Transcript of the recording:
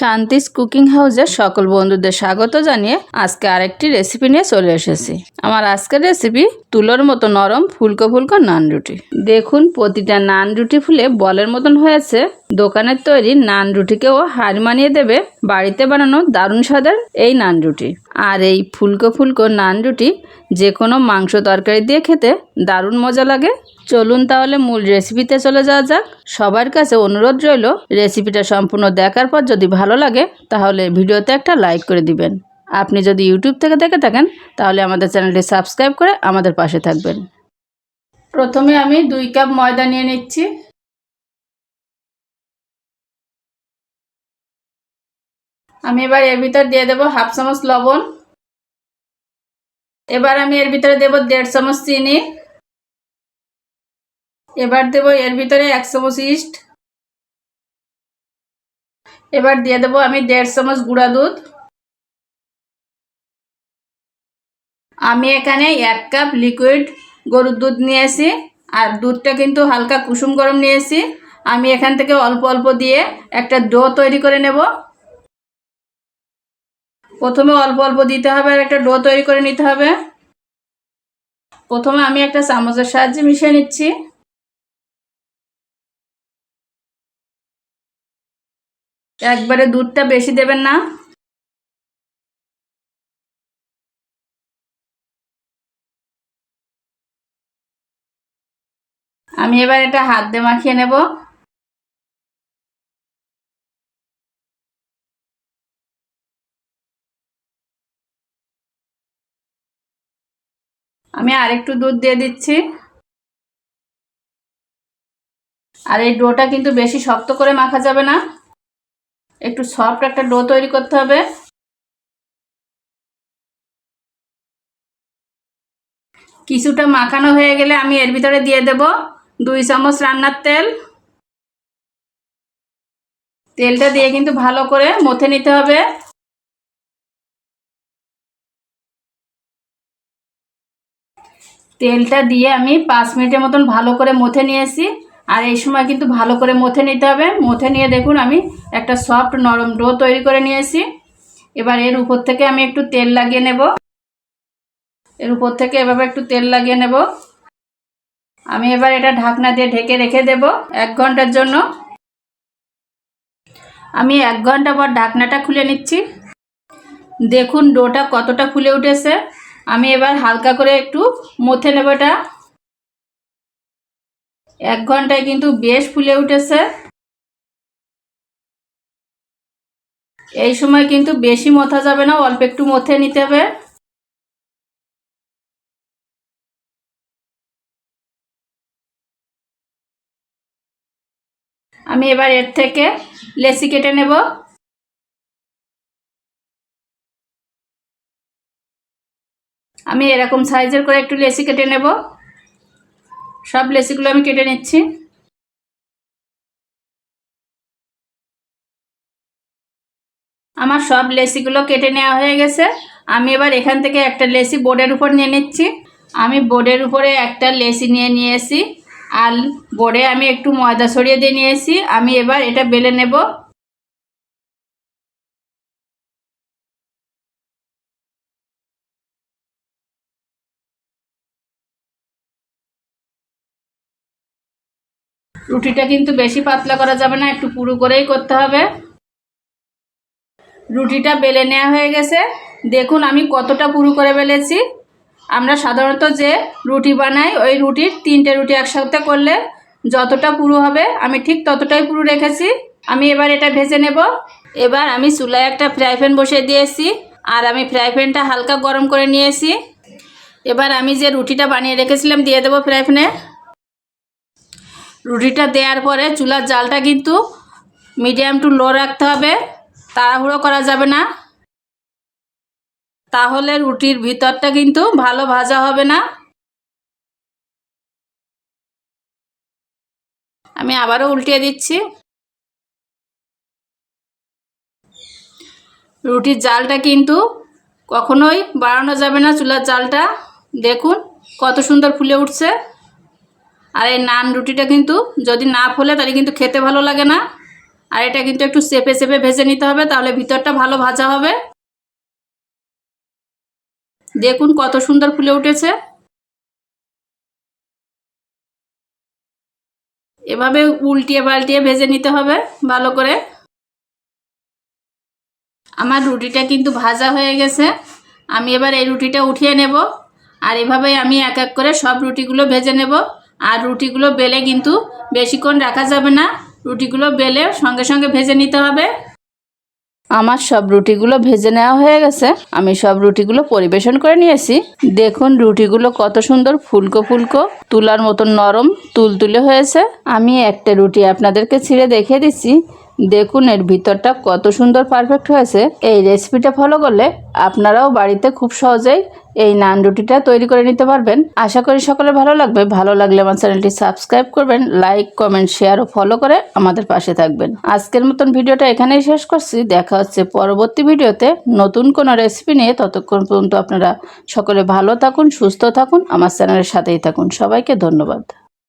শান্তিস cooking হাউসের সকল বন্ধুদের স্বাগত জানিয়ে আজকে আরেকটি রেসিপি নিয়ে চলে এসেছি। আমার আজকের রেসিপি তুলোর মতো নরম, ফুলকো ফুলকো নান রুটি। দেখুন, প্রতিটা নান রুটি ফুলে বলের মতন হয়েছে। দোকানের তৈরি নান রুটিকেও হার মানিয়ে দেবে বাড়িতে বানানো দারুণ স্বাদের এই নান রুটি। আর এই ফুলকো ফুলকো নান রুটি যে কোনো মাংস তরকারি দিয়ে খেতে দারুণ মজা লাগে। চলুন তাহলে মূল রেসিপিতে চলে যাওয়া যাক। সবার কাছে অনুরোধ রইল, রেসিপিটা সম্পূর্ণ দেখার পর যদি ভালো লাগে, তাহলে ভিডিওতে একটা লাইক করে দিবেন। আপনি যদি ইউটিউব থেকে দেখে থাকেন, তাহলে আমাদের চ্যানেলটি সাবস্ক্রাইব করে আমাদের পাশে থাকবেন। প্রথমে আমি দুই কাপ ময়দা নিয়ে নিচ্ছি। আমি এবার এর ভিতর দিয়ে দেবো হাফ চামচ লবণ। এবার আমি এর ভিতরে দেবো দেড় চামচ চিনি। এবার দেব এর ভিতরে এক চামচ ইস্ট। এবার দিয়ে দেবো আমি দেড় চামচ গুঁড়া দুধ। আমি এখানে এক কাপ লিকুইড গরুর দুধ নিয়েছি, আর দুধটা কিন্তু হালকা কুসুম গরম নিয়েছি। আমি এখান থেকে অল্প অল্প দিয়ে একটা ডো তৈরি করে নেব। প্রথমে অল্প অল্প দিতে হবে আর একটা ডো তৈরি করে নিতে হবে। প্রথমে আমি একটা চামচের সাহায্যে মিশিয়ে নিচ্ছি। একবারে দুধটা বেশি দেবেন না। আমি এবার এটা হাত দিয়ে মাখিয়ে নেব। আমি আরেকটু দুধ দিয়ে দিচ্ছি। আর এই ডোটা কিন্তু বেশি শক্ত করে মাখা যাবে না। একটু সফট একটা ডো তৈরি করতে হবে। কিছুটা মাখানো হয়ে গেলে আমি এর ভিতরে দিয়ে দেব দুই চামচ রান্নার তেল। তেলটা দিয়ে কিন্তু ভালো করে মথে নিতে হবে। তেলটা দিয়ে আমি পাঁচ মিনিটের মতন ভালো করে মথে নিয়েছি। আর এই সময় কিন্তু ভালো করে মথে নিতে হবে। মথে নিয়ে দেখুন, আমি একটা সফট নরম ডো তৈরি করে নিয়েছি। এবার এর উপর থেকে আমি একটু তেল লাগিয়ে নেব। এর উপর থেকে এভাবে একটু তেল লাগিয়ে নেব। আমি এবার এটা ঢাকনা দিয়ে ঢেকে রেখে দেব এক ঘণ্টার জন্য। আমি এক ঘণ্টা পর ঢাকনাটা খুলে নিচ্ছি। দেখুন ডোটা কতটা ফুলে উঠেছে। আমি এবার হালকা করে একটু মথে নেব এটা এক ঘন্টায় কিন্তু বেশ ফুলে উঠেছে। এই সময় কিন্তু বেশি মথা যাবে না, অল্প একটু মথে নিতে হবে। আমি এবার এর থেকে লেসি কেটে নেব। আমি এরকম সাইজের করে একটু লেসি কেটে নেব। সব লেসিগুলো আমি কেটে নিচ্ছি। আমার সব লেসিগুলো কেটে নেওয়া হয়ে গেছে। আমি এবার এখান থেকে একটা লেসি বোর্ডের উপর নিয়ে নিচ্ছি। আমি বোর্ডের উপরে একটা লেসি নিয়ে নিয়েছি। আর বোর্ডে আমি একটু ময়দা ছড়িয়ে দিয়ে নিয়েছি। আমি এবার এটা বেলে নেব। রুটিটা কিন্তু বেশি পাতলা করা যাবে না, একটু পুরু করেই করতে হবে। রুটিটা বেলে নেওয়া হয়ে গেছে। দেখুন আমি কতটা পুরু করে বেলেছি। আমরা সাধারণত যে রুটি বানাই, ওই রুটির তিনটে রুটি একসাথে করলে যতটা পুরু হবে, আমি ঠিক ততটাই পুরু রেখেছি। আমি এবার এটা ভেজে নেব। এবার আমি চুলায় একটা ফ্রাই প্যান বসিয়ে দিয়েছি, আর আমি ফ্রাই প্যানটা হালকা গরম করে নিয়েছি। এবার আমি যে রুটিটা বানিয়ে রেখেছিলাম, দিয়ে দেবো ফ্রাই প্যানে। রুটিটা দেওয়ার পরে চুলার জালটা কিন্তু মিডিয়াম টু লো রাখতে হবে। তাড়াহুড়ো করা যাবে না। তাহলে রুটির ভিতরটা কিন্তু ভালো ভাজা হবে না। আমি আবারও উল্টিয়ে দিচ্ছি। রুটির জালটা কিন্তু কখনোই বাড়ানো যাবে না। চুলার জালটা দেখুন কত সুন্দর ফুলে উঠছে। আর এই নান রুটিটা কিন্তু যদি না ফোলে তাহলে কিন্তু খেতে ভালো লাগে না। আর এটা কিন্তু একটু চেপে চেপে ভেজে নিতে হবে, তাহলে ভিতরটা ভালো ভাজা হবে। দেখুন কত সুন্দর ফুলে উঠেছে। এভাবে উল্টিয়ে পাল্টিয়ে ভেজে নিতে হবে ভালো করে। আমার রুটিটা কিন্তু ভাজা হয়ে গেছে। আমি এবার এই রুটিটা উঠিয়ে নেব। আর এভাবেই আমি এক এক করে সব রুটিগুলো ভেজে নেব। আর রুটিগুলো বেলে কিন্তু বেশিক্ষণ রাখা যাবে না। রুটিগুলো বেলে সঙ্গে সঙ্গে ভেজে নিতে হবে। আমার সব রুটিগুলো ভেজে নেওয়া হয়ে গেছে। আমি সব রুটিগুলো পরিবেশন করে নিয়েছি। দেখুন রুটিগুলো কত সুন্দর ফুলকো ফুলকো, তুলার মতন নরম, তুলতুলে হয়েছে। আমি একটা রুটি আপনাদেরকে ছিঁড়ে দেখিয়ে দিচ্ছি। দেখুন এর ভিতরটা কত সুন্দর পারফেক্ট হয়েছে। এই রেসিপিটা ফলো করলে আপনারাও বাড়িতে খুব সহজেই এই নান রুটিটা তৈরি করে নিতে পারবেন। আশা করি সকলে ভালো লাগবে। ভালো লাগলে আমার চ্যানেলটি সাবস্ক্রাইব করবেন লাইক কমেন্ট শেয়ার ও ফলো করে আমাদের পাশে থাকবেন। আজকের মতন ভিডিওটা এখানেই শেষ করছি। দেখা হচ্ছে পরবর্তী ভিডিওতে নতুন কোনো রেসিপি নিয়ে। ততক্ষণ পর্যন্ত আপনারা সকলে ভালো থাকুন, সুস্থ থাকুন, আমার চ্যানেলের সাথেই থাকুন। সবাইকে ধন্যবাদ।